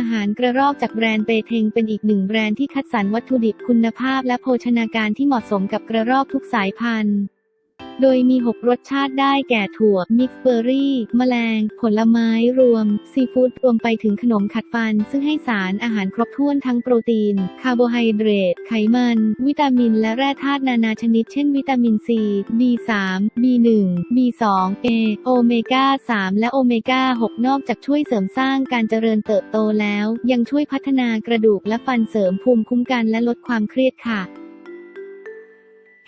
อาหารกระรอกจากแบรนด์เปเทงเป็นอีกหนึ่งแบรนด์ที่คัดสรรวัตถุดิบคุณภาพและโภชนาการที่เหมาะสมกับกระรอกทุกสายพันธุ์ โดยมี 6 รสชาติได้แก่ถั่ว มิกซ์เบอร์รี่ แมลง ผลไม้รวม ซีฟู้ดรวมไปถึงขนมขัดฟัน ซึ่งให้สารอาหารครบถ้วนทั้งโปรตีน คาร์โบไฮเดรต ไขมัน วิตามิน และแร่ธาตุนานาชนิด เช่นวิตามินซี B3 B1 B2 A โอเมก้า 3 และโอเมก้า 6 นอกจากช่วยเสริมสร้างการเจริญเติบโตแล้ว ยังช่วยพัฒนากระดูกและฟันเสริมภูมิคุ้มกันและลดความเครียดค่ะ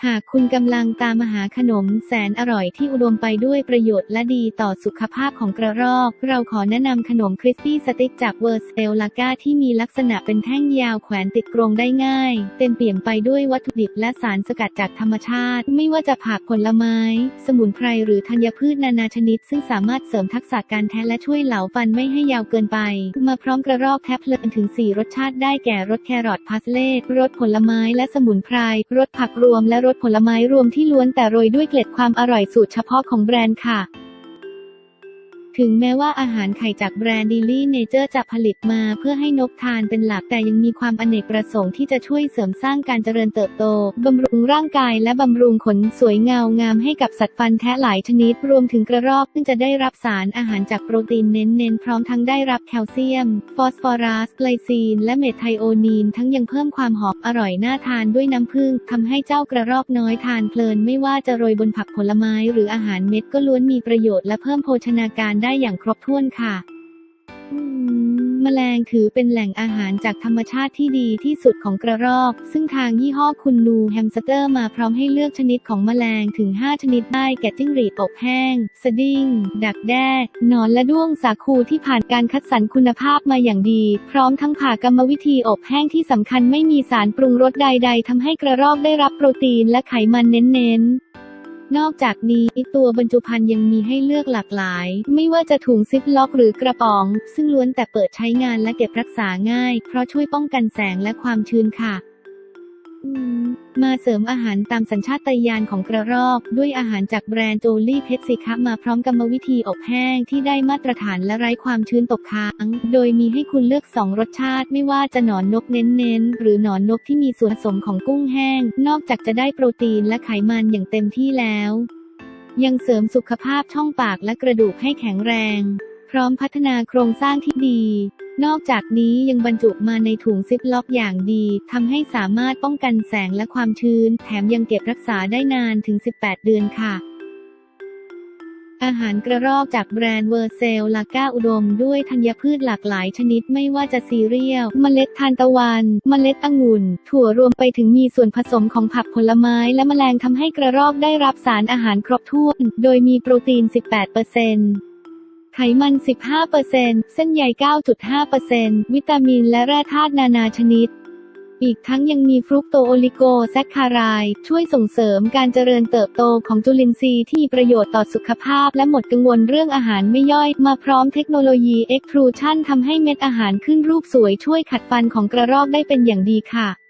หากคุณกำลังตามหาขนมแสนอร่อยที่อุดมไปด้วยประโยชน์และดีต่อสุขภาพของกระรอก เราขอแนะนำขนมคริสปี้สติ๊กจากเวอร์สเซลลาก้าที่มีลักษณะเป็นแท่งยาวแขวนติดกรงได้ง่าย เต็มเปี่ยมไปด้วยวัตถุดิบและสารสกัดจากธรรมชาติ ไม่ว่าจะผักผลไม้ สมุนไพรหรือธัญพืชนานาชนิด ซึ่งสามารถเสริมทักษะการแท้และช่วยเหลาฟันไม่ให้ยาวเกินไป มาพร้อมกระรอกแทบเพลินถึง 4 รสชาติได้แก่รสแครอทพาสเล่รสผลไม้และสมุนไพรรสผักรวมและรสผลไม้รวมที่ล้วนแต่โรยด้วยเกล็ดความอร่อยสูตรเฉพาะของแบรนด์ค่ะ ถึงแม้ว่าอาหารไข่จากแบรนด์ Daily Nature จะผลิตมาเพื่อให้นกทานเป็นหลักแต่ยังมีความอเนกประสงค์ที่จะช่วยเสริมสร้างการเจริญเติบโต บำรุงร่างกายและบำรุงขนสวยเงางามให้กับสัตว์ฟันแท้หลายชนิด รวมถึงกระรอกซึ่งจะได้รับสารอาหารจากโปรตีนเน้นๆ พร้อมทั้งได้รับแคลเซียม ฟอสฟอรัส ไกลซีน และเมทไทโอนีน ทั้งยังเพิ่มความหอมอร่อยน่าทานด้วยน้ำผึ้งทำให้เจ้ากระรอกน้อยทานเพลินไม่ว่าจะโรยบนผักผลไม้หรืออาหารเม็ดก็ล้วนมีประโยชน์และเพิ่มโภชนาการได้อย่างครบถ้วนค่ะมแมลงถือเป็นแหล่งอาหารจากธรรมชาติที่ดีที่สุดของกระรอก ซึ่งทางยี่ห้อคุณนูแฮมสเตอร์มาพร้อมให้เลือกชนิดของแมลงถึง 5 ชนิดได้แก่จิ้งหรีดอบแห้ง สดิ้ง ดักแด้หนอนและด้วงสาคูที่ผ่านการคัดสรรคุณภาพมาอย่างดี พร้อมทั้งผ่ากรรมวิธีอบแห้งที่สำคัญไม่มีสารปรุงรสใด ๆทำให้กระรอกได้รับโปรตีนและไขมันเน้นๆ นอกจากนี้ตัวบรรจุภัณฑ์ยังมีให้เลือกหลากหลาย ไม่ว่าจะถุงซิปล็อกหรือกระป๋อง ซึ่งล้วนแต่เปิดใช้งานและเก็บรักษาง่าย เพราะช่วยป้องกันแสงและความชื้นค่ะ มาเสริมอาหารตามสัญชาตญาณของกระรอก ด้วยอาหารจากแบรนด์โจลี่เพชรสิคะมาพร้อมกรรมวิธีอบแห้งที่ได้มาตรฐานและไร้ความชื้นตกค้าง โดยมีให้คุณเลือก 2 รสชาติ ไม่ว่าจะหนอนนกเน้นๆ หรือหนอนนกที่มีส่วนผสมของกุ้งแห้ง นอกจากจะได้โปรตีนและไขมันอย่างเต็มที่แล้ว ยังเสริมสุขภาพช่องปากและกระดูกให้แข็งแรง พร้อมพัฒนาโครงสร้างที่ดี นอกจากนี้ยังบรรจุมาในถุงซิปล็อกอย่างดีทำให้สามารถป้องกันแสงและความชื้น แถมยังเก็บรักษาได้นานถึง 18 เดือนค่ะอาหารกระรอกจากแบรนด์เวอร์เซลลาก้าอุดมด้วยธัญพืชหลากหลายชนิดไม่ว่าจะซีเรียล เมล็ดทานตะวันเมล็ดองุ่น ถั่วรวมไปถึงมีส่วนผสมของผักผลไม้และแมลงทำให้กระรอกได้รับสารอาหารครบถ้วน โดยมีโปรตีน 18% ไขมัน 15%เส้นใย 9.5%วิตามินและแร่ธาตุนานาชนิด อีกทั้งยังมีฟรุกโตโอลิโกแซคคาราย ช่วยส่งเสริมการเจริญเติบโตของจุลินทรีย์ที่มีประโยชน์ต่อสุขภาพ และหมดกังวลเรื่องอาหารไม่ย่อย มาพร้อมเทคโนโลยี Extrusion ทำให้เม็ดอาหารขึ้นรูปสวยช่วยขัดฟันของกระรอกได้เป็นอย่างดีค่ะ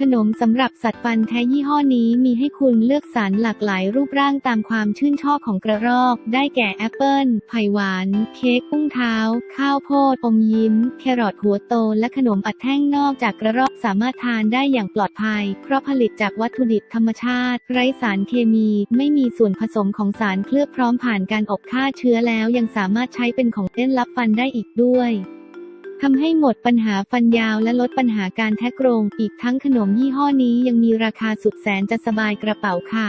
ขนมสำหรับสัตว์ฟันแท้ยี่ห้อนี้มีให้คุณเลือกสรรหลากหลายรูปร่างตามความชื่นชอบของกระรอก ได้แก่แอปเปิลไผ่หวาน เค้กกุ้งเท้า ข้าวโพด อมยิ้ม แครอทหัวโต และขนมอัดแท่งนอกจากกระรอกสามารถทานได้อย่างปลอดภัย เพราะผลิตจากวัตถุดิบธรรมชาติ ไร้สารเคมี ไม่มีส่วนผสมของสารเคลือบพร้อมผ่านการอบฆ่าเชื้อแล้วยังสามารถใช้เป็นของเล่นรับฟันได้อีกด้วย ทำให้หมดปัญหาฟันยาวและลดปัญหาการแทะกรง อีกทั้งขนมยี่ห้อนี้ยังมีราคาสุดแสนจะสบายกระเป๋าค่ะ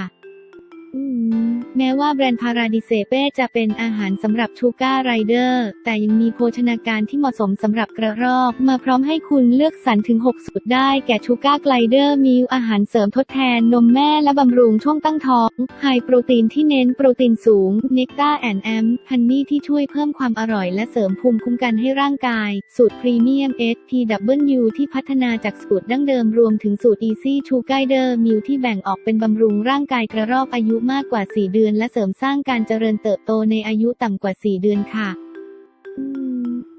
แม้ว่าแบรนด์พาราดิเซเป้จะเป็นอาหารสำหรับชูการ์ไรเดอร์ แต่ยังมีโภชนาการที่เหมาะสมสำหรับกระรอก มาพร้อมให้คุณเลือกสรรถึง 6 สูตรได้แก่ชูการ์ไกลเดอร์มิลอาหารเสริมทดแทนนมแม่และบำรุงช่วงตั้งท้องไฮโปรตีนที่เน้นโปรตีนสูงเนกตาแอนแอมฮันนี่ที่ช่วยเพิ่มความอร่อยและเสริมภูมิคุ้มกันให้ร่างกาย สูตรพรีเมียม SPW ที่พัฒนาจากสูตรดั้งเดิมรวมถึงสูตร Easy ชูการ์เดอร์มิลที่แบ่งออกเป็นบำรุงร่างกายกระรอกอายุมากกว่า 4 เดือน และเสริมสร้างการเจริญเติบโตในอายุต่ำกว่า 4 เดือนค่ะ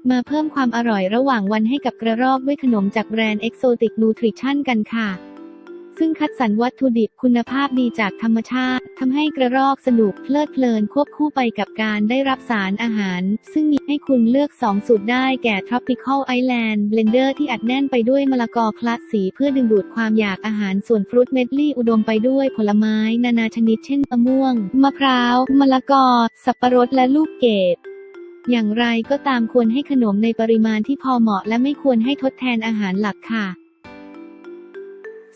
มาเพิ่มความอร่อยระหว่างวันให้กับกระรอกด้วยขนมจากแบรนด์ Exotic Nutrition กันค่ะ ซึ่งคัดสรรวัตถุดิบคุณภาพดีจากธรรมชาติทำให้กระรอกสนุกเพลิดเพลินควบคู่ไปกับการได้รับสารอาหาร ซึ่งมีให้คุณเลือก 2 สูตรได้แก่ Tropical Island Blender ที่อัดแน่นไปด้วยมะละกอคละสีเพื่อดึงดูดความอยากอาหารส่วนฟรุตเมดลี่อุดมไปด้วยผลไม้ นานาชนิดเช่นมะม่วง มะพร้าว มะละกอ สับปะรดและลูกเกดอย่างไรก็ตามควรให้ขนมในปริมาณที่พอเหมาะและไม่ควรให้ทดแทนอาหารหลักค่ะ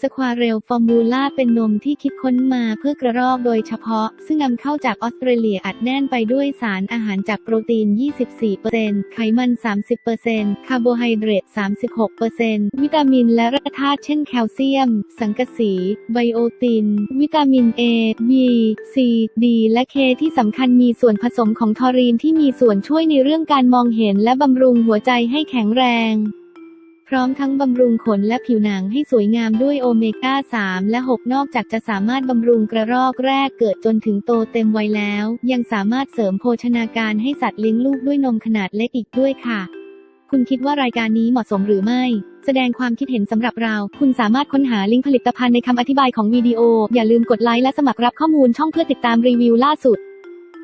สควาเรลฟอร์มูล่าเป็นนมที่คิดค้นมาเพื่อกระรอกโดยเฉพาะ ซึ่งนำเข้าจากออสเตรเลียอัดแน่นไปด้วยสารอาหารจากโปรตีน 24%ไขมัน 30%คาร์โบไฮเดรต 36%วิตามินและแร่ธาตุเช่นแคลเซียม สังกะสี ไบโอติน วิตามิน A B C D และ K ที่สำคัญมีส่วนผสมของทอรีนที่มีส่วนช่วยในเรื่องการมองเห็นและบำรุงหัวใจให้แข็งแรง ร้อมทั้งบำรุงขนและผิวหนังให้สวยงามด้วยโอเมก้า 3 และ 6 นอกจากจะสามารถบำรุงกระรอกแรกเกิดจนถึงโตเต็มวัยแล้ว ยังสามารถเสริมโภชนาการให้สัตว์เลี้ยงลูกด้วยนมขนาดเล็กอีกด้วยค่ะ คุณคิดว่ารายการนี้เหมาะสมหรือไม่ แสดงความคิดเห็นสำหรับเรา คุณสามารถค้นหาลิงก์ผลิตภัณฑ์ในคำอธิบายของวิดีโอ อย่าลืมกดไลค์และสมัครรับข้อมูลช่องเพื่อติดตามรีวิวล่าสุด